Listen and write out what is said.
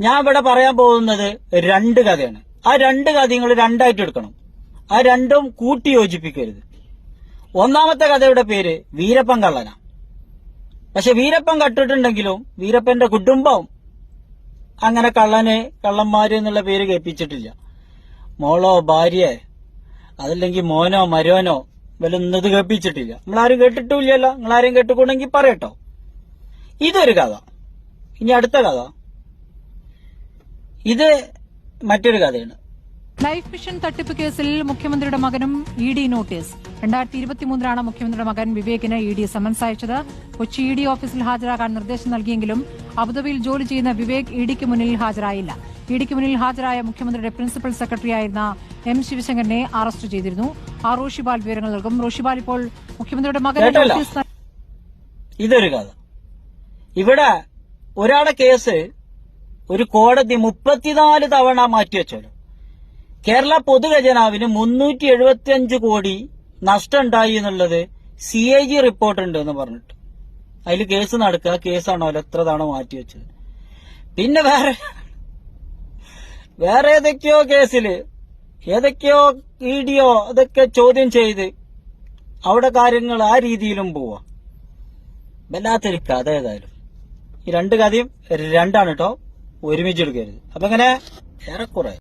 ഞാൻ ഇവിടെ പറയാൻ പോകുന്നത് രണ്ട് കഥയാണ്. ആ രണ്ട് കഥ നിങ്ങൾ രണ്ടായിട്ട് എടുക്കണം. ആ രണ്ടും കൂട്ടി യോജിപ്പിക്കരുത്. ഒന്നാമത്തെ കഥയുടെ പേര് വീരപ്പൻ കള്ളന. പക്ഷെ വീരപ്പൻ കട്ടിട്ടുണ്ടെങ്കിലും വീരപ്പന്റെ കുടുംബം അങ്ങനെ കള്ളനെ കള്ളന്മാര് എന്നുള്ള പേര് കേൾപ്പിച്ചിട്ടില്ല. മോളോ ഭാര്യ അതല്ലെങ്കിൽ മോനോ മരോനോ വല്ലൊന്നത് കേൾപ്പിച്ചിട്ടില്ല. നമ്മളാരും കേട്ടിട്ടില്ലല്ലോ നിങ്ങളാരും കേട്ടുകൊണ്ടെങ്കിൽ പറയട്ടോ. ഇതൊരു കഥ. ഇനി അടുത്ത കഥ. ഇത് മറ്റൊരു കഥയാണ്. ലൈഫ് മിഷൻ തട്ടിപ്പ് കേസിൽ മുഖ്യമന്ത്രിയുടെ മകനും ഇ ഡി നോട്ടീസ്. രണ്ടായിരത്തി ഇരുപത്തിമൂന്നിലാണ് മുഖ്യമന്ത്രിയുടെ മകൻ വിവേകിന് ഇ ഡി സമൻസ് അയച്ചത്. കൊച്ചി ഇ ഡി ഓഫീസിൽ ഹാജരാകാൻ നിർദ്ദേശം നൽകിയെങ്കിലും അബുദാബിയിൽ ജോലി ചെയ്യുന്ന വിവേക് ഇ ഡിക്ക് മുന്നിൽ ഹാജരായില്ല. ഇ ഡിക്ക് മുന്നിൽ ഹാജരായ മുഖ്യമന്ത്രിയുടെ പ്രിൻസിപ്പൽ സെക്രട്ടറിയായിരുന്ന എം ശിവശങ്കറിനെ അറസ്റ്റ് ചെയ്തിരുന്നു. ആർ റോഷിബാൽ വിവരങ്ങൾ നൽകും. റോഷിബാൽ ഇപ്പോൾ മുഖ്യമന്ത്രിയുടെ നൽ- ഇതൊരു കഥ. ഇവിടെ ഒരാളെ കേസ് ഒരു കോടതി മുപ്പത്തിനാല് തവണ മാറ്റിവെച്ചല്ലോ കേരള പൊതുഖജനാവിന് മുന്നൂറ്റി എഴുപത്തിയഞ്ച് കോടി നഷ്ടമുണ്ടായി എന്നുള്ളത് സി ഐ ജി റിപ്പോർട്ട് ഉണ്ട് എന്ന് പറഞ്ഞിട്ട്. അതിൽ കേസ് നടക്കുക കേസാണോ എത്ര തവണ മാറ്റിവെച്ചത് പിന്നെ വേറെ വേറെ ഏതൊക്കെയോ കേസിൽ ഏതൊക്കെയോ വീഡിയോ അതൊക്കെ ചോദ്യം ചെയ്ത് അവിടെ കാര്യങ്ങൾ ആ രീതിയിലും പോവാ. വല്ലാത്തൊരു കഥ ഏതായാലും. ഈ രണ്ട് കഥയും രണ്ടാണ് കേട്ടോ ഒരുമിച്ച് എടുക്കരുത് അപ്പൊ അങ്ങനെ ഏറെക്കുറെ.